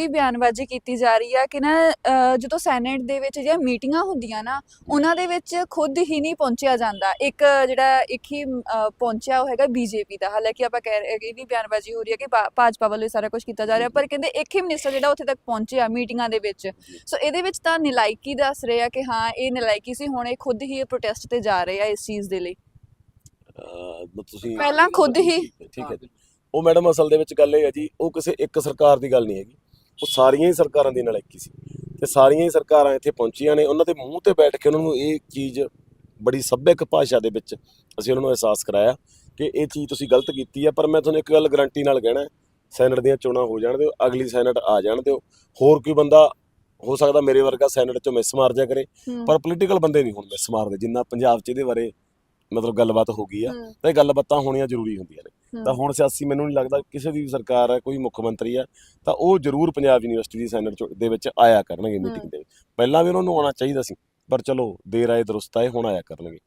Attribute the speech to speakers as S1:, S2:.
S1: ਇਹ ਬਿਆਨਬਾਜ਼ੀ ਕੀਤੀ ਜਾ ਰਹੀ ਆ ਕਿ ਨਾ ਜਦੋਂ ਸੈਨੇਟ ਦੇ ਵਿੱਚ ਜਿਹੜੀਆਂ ਮੀਟਿੰਗਾਂ ਹੁੰਦੀਆਂ ਨਾ ਉਹਨਾਂ ਦੇ ਵਿੱਚ ਖੁਦ ਹੀ ਨਹੀਂ ਪਹੁੰਚਿਆ ਜਾਂਦਾ। ਇੱਕ ਜਿਹੜਾ ਇੱਕ ਹੀ ਪਹੁੰਚਿਆ ਉਹ ਹੈਗਾ ਬੀਜੇਪੀ ਦਾ। ਹਾਲਾਂਕਿ ਆਪਾਂ ਕਹਿ ਰਹੇ ਇਹ ਵੀ ਬਿਆਨਬਾਜ਼ੀ ਹੋ ਰਹੀ ਹੈ ਕਿ ਭਾਜਪਾ ਵੱਲੋਂ ਸਾਰਾ ਕੁਝ ਕੀਤਾ ਜਾ ਰਿਹਾ ਪਰ ਕਹਿੰਦੇ ਇੱਕ ਹੀ ਮਿਨਿਸਟਰ ਜਿਹੜਾ ਉੱਥੇ ਤੱਕ ਪਹੁੰਚਿਆ ਮੀਟਿੰਗਾਂ ਦੇ ਵਿੱਚ। ਸੋ ਇਹਦੇ ਵਿੱਚ ਤਾਂ ਨਲਾਇਕੀ ਦੱਸ ਰਹੇ ਆ ਕਿ ਹਾਂ ਇਹ ਨਲਾਇਕੀ ਸੀ ਹੁਣ ਇਹ ਖੁਦ ਹੀ ਪ੍ਰੋਟੈਸਟ ਤੇ ਜਾ ਰਹੇ ਆ ਇਸ ਚੀਜ਼ ਦੇ ਲਈ।
S2: ਤੁਸੀਂ
S1: ਪਹਿਲਾਂ ਖੁਦ ਹੀ
S2: ਠੀਕ ਹੈ, ਉਹ ਮੈਡਮ ਅਸਲ ਦੇ ਵਿੱਚ ਗੱਲ ਇਹ ਹੈ ਜੀ ਉਹ ਕਿਸੇ ਇੱਕ ਸਰਕਾਰ ਦੀ ਗੱਲ ਨਹੀਂ ਹੈਗੀ। ਉਹ ਸਾਰੀਆਂ ਹੀ ਸਰਕਾਰਾਂ ਦੀ ਨਲਾਇਕੀ ਸੀ। ਤੇ ਸਾਰੀਆਂ ਹੀ ਸਰਕਾਰਾਂ ਇੱਥੇ ਪਹੁੰਚੀਆਂ ਨੇ। ਉਹਨਾਂ ਦੇ ਮੂੰਹ ਤੇ ਬੈਠ ਕੇ ਉਹਨਾਂ ਨੂੰ ਇਹ ਚੀਜ਼ ਬੜੀ ਸੱਭਿਅਕ ਭਾਸ਼ਾ ਦੇ ਵਿੱਚ ਅਸੀਂ ਉਹਨਾਂ ਨੂੰ ਅਹਿਸਾਸ ਕਰਾਇਆ ਕਿ ਇਹ ਚੀਜ਼ ਤੁਸੀਂ ਗਲਤ ਕੀਤੀ ਹੈ ਪਰ ਮੈਂ ਤੁਹਾਨੂੰ ਇੱਕ ਗੱਲ ਗਾਰੰਟੀ ਨਾਲ ਕਹਿਣਾ ਸੈਨੇਟ ਦੀਆਂ ਚੋਣਾਂ ਹੋ ਜਾਣ ਦਿਓ ਅਗਲੀ ਸੈਨੇਟ ਆ ਜਾਣ ਦਿਓ। ਹੋਰ ਕੋਈ ਬੰਦਾ ਹੋ ਸਕਦਾ ਮੇਰੇ ਵਰਗਾ ਸੈਨੇਟ ਚੋਂ ਮਿਸ ਮਾਰ ਜਾ ਕਰੇ। ਪਰ ਪੋਲੀਟੀਕਲ ਬੰਦੇ ਨਹੀਂ ਹੁਣ ਮਿਸ ਮਾਰਦੇ। ਜਿੰਨਾ ਪੰਜਾਬ 'ਚ ਇਹਦੇ ਬਾਰੇ ਮਤਲਬ ਗੱਲਬਾਤ ਹੋ ਗਈ ਆ ਤਾਂ ਇਹ ਗੱਲਬਾਤਾਂ ਹੋਣੀਆਂ ਜ਼ਰੂਰੀ ਹੁੰਦੀਆਂ ਨੇ। ਤਾਂ ਹੁਣ ਸਿਆਸੀ ਮੈਨੂੰ ਨਹੀਂ ਲੱਗਦਾ ਕਿਸੇ ਦੀ ਵੀ ਸਰਕਾਰ ਹੈ ਕੋਈ ਮੁੱਖ ਮੰਤਰੀ ਹੈ ਤਾਂ ਉਹ ਜ਼ਰੂਰ ਪੰਜਾਬ ਯੂਨੀਵਰਸਿਟੀ ਦੀ ਸੈਨੇਟ ਦੇ ਵਿੱਚ ਆਇਆ ਕਰਨਗੇ ਮੀਟਿੰਗ ਦੇ ਵਿੱਚ। ਪਹਿਲਾਂ ਵੀ ਉਹਨਾਂ ਨੂੰ ਆਉਣਾ ਚਾਹੀਦਾ ਸੀ ਪਰ ਚਲੋ ਦੇਰ ਆਏ ਦਰੁਸਤ ਆਏ ਹੁਣ ਆਇਆ ਕਰਨਗੇ।